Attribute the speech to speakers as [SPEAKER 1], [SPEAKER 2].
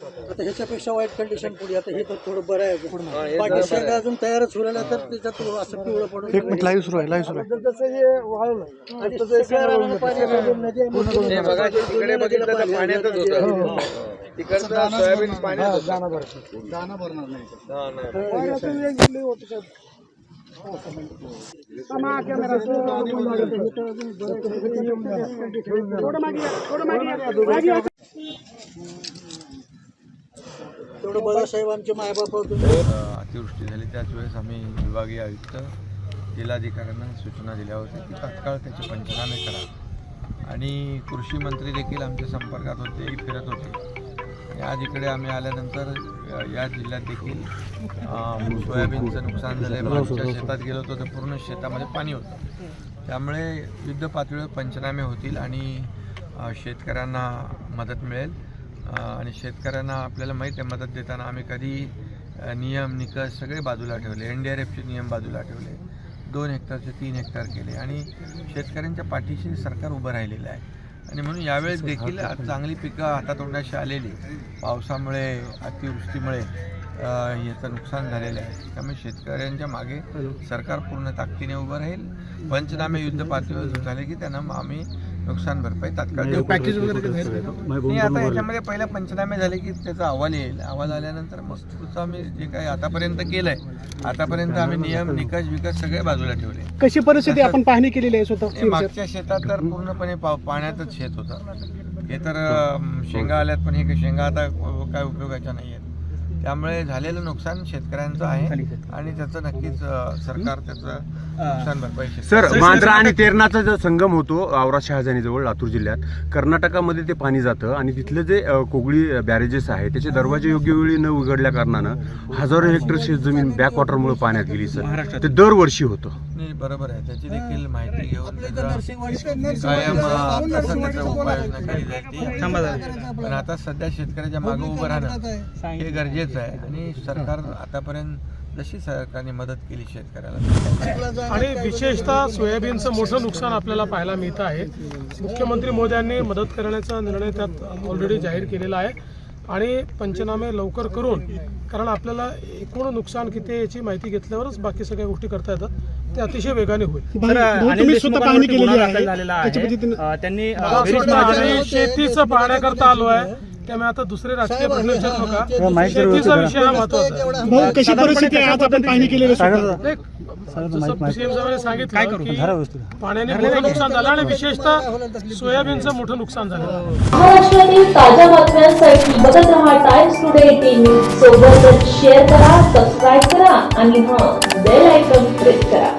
[SPEAKER 1] आता ह्याच्यापेक्षा वाईट कंडिशन पुढे आता हे तर थोडं बरं आहे. बाकी शेंगा अजून तयारच होईल तर त्याच्यात असं पिवळं पडून
[SPEAKER 2] एक मिनिट लाईव्ह सुरू आहे लाईव्ह सुरू आहे.
[SPEAKER 1] जसं हे वाळलं आणि पाणी नदी
[SPEAKER 3] बघा तिकडे बघितलं तर पाण्यातच होतं. तिकडचं सोयाबीन पाण्यात होतं.
[SPEAKER 1] थोडं मागे थोडं मागे आमचे मायबाप
[SPEAKER 4] अतिवृष्टी झाली. त्याच वेळेस आम्ही विभागीय आयुक्त जिल्हाधिकाऱ्यांना सूचना दिल्या होत्या की तात्काळ त्याचे पंचनामे करा. आणि कृषी मंत्री देखील आमच्या संपर्कात होते फिरत होते. आणि आज इकडे आम्ही आल्यानंतर या जिल्ह्यात देखील सोयाबीनचं नुकसान झालं आहे आमच्या शेतात गेलो होतो तर पूर्ण शेतामध्ये पाणी होतं. त्यामुळे युद्ध पातळीवर पंचनामे होतील आणि शेतकऱ्यांना मदत मिळेल. आणि शेतकऱ्यांना आपल्याला माहीत आहे मदत देताना आम्ही कधी नियम निकष सगळे बाजूला ठेवले. एन डी आर एफचे नियम बाजूला ठेवले. दोन हेक्टरचे तीन हेक्टर केले. आणि शेतकऱ्यांच्या पाठीशी सरकार उभं राहिलेलं आहे. आणि म्हणून यावेळेस देखील चांगली पिकं हातातोंडाशी आलेली. पावसामुळे अतिवृष्टीमुळे याचं नुकसान झालेलं आहे. त्यामुळे शेतकऱ्यांच्या मागे सरकार पूर्ण ताकदीने उभं राहील. पंचनामे युद्ध पातळीवर झाले की त्यांना आम्ही नुकसान भरपाई तात्काळ देऊ.
[SPEAKER 2] पॅकेज वगैरे
[SPEAKER 4] नाही. आता याच्यामध्ये पहिला पंचनामे झाले की त्याचा अहवाल येईल. अहवाल आल्यानंतर मग पुढचं आम्ही जे काही आतापर्यंत केलंय आतापर्यंत आम्ही नियम निकष विकस सगळे बाजूला ठेवले.
[SPEAKER 2] कशी परिस्थिती आपण पाहणी केलेली आहे स्वतः?
[SPEAKER 4] मागच्या शेतात तर पूर्णपणे पाव- पाण्यातच शेत होतं. हे तर अं, शेंगा आल्यात पण हे शेंगा आता काय उपयोगाच्या नाही आहेत त्यामुळे झालेलं नुकसान शेतकऱ्यांचं आहे आणि त्याचं नक्कीच सरकार त्याचं नुकसान भरपाई
[SPEAKER 5] सर मांजरा आणि तेरणाचा जो संगम होतो औरा शहाजानीजवळ लातूर जिल्ह्यात कर्नाटकामध्ये ते पाणी जातं आणि तिथले जे कोगळी बॅरेजेस आहे त्याचे दरवाजे योग्य वेळी न उघडल्या कारणानं हजारो हेक्टर शेतजमीन बॅकवॉटरमुळे पाण्यात गेली सर. ते दरवर्षी होतं.
[SPEAKER 4] नाही बरोबर आहे. त्याची देखील माहिती घेऊन उपाययोजना केली जाईल ती पण आता सध्या शेतकऱ्याच्या मागे उभं राहणं हे गरजेचं आहे. आणि सरकार आतापर्यंत जशी सरकारने मदत केली शेतकऱ्याला
[SPEAKER 6] आणि विशेषतः सोयाबीनचं मोठं नुकसान आपल्याला पाहायला मिळतं आहे. मुख्यमंत्री मोदयांनी मदत करण्याचा निर्णय त्यात ऑलरेडी जाहीर केलेला आहे. आणि पंचनामे लवकर करून कारण आपल्याला एकूण नुकसान किती आहे याची माहिती घेतल्यावरच बाकी सगळ्या गोष्टी करता येतात. ते अतिशय वेगाने होईल.
[SPEAKER 7] त्यांनी
[SPEAKER 6] शेतीचं पाहण्याकरता आलो आहे. त्यामुळे आता दुसरे राजकीय प्रश्न विचारू नका शेतीचा विषय हा
[SPEAKER 2] महत्त्वाचा कशी परिस्थिती आहे? आज आपण पाहणी केलेली आहे स्वतः
[SPEAKER 6] एक, जसं सीएम साहेबांनी सांगितलं पाण्याने मोठं नुकसान झालं आणि विशेषतः सोयाबीनचं मोठं नुकसान झालं.
[SPEAKER 8] महाराष्ट्रातील ताज्या बातम्यांसाठी बघत रहा टाइम्स टुडे टीव्ही सोबतच शेअर करा सबस्क्राईब करा आणि हां बेल आयकॉन प्रेस करा.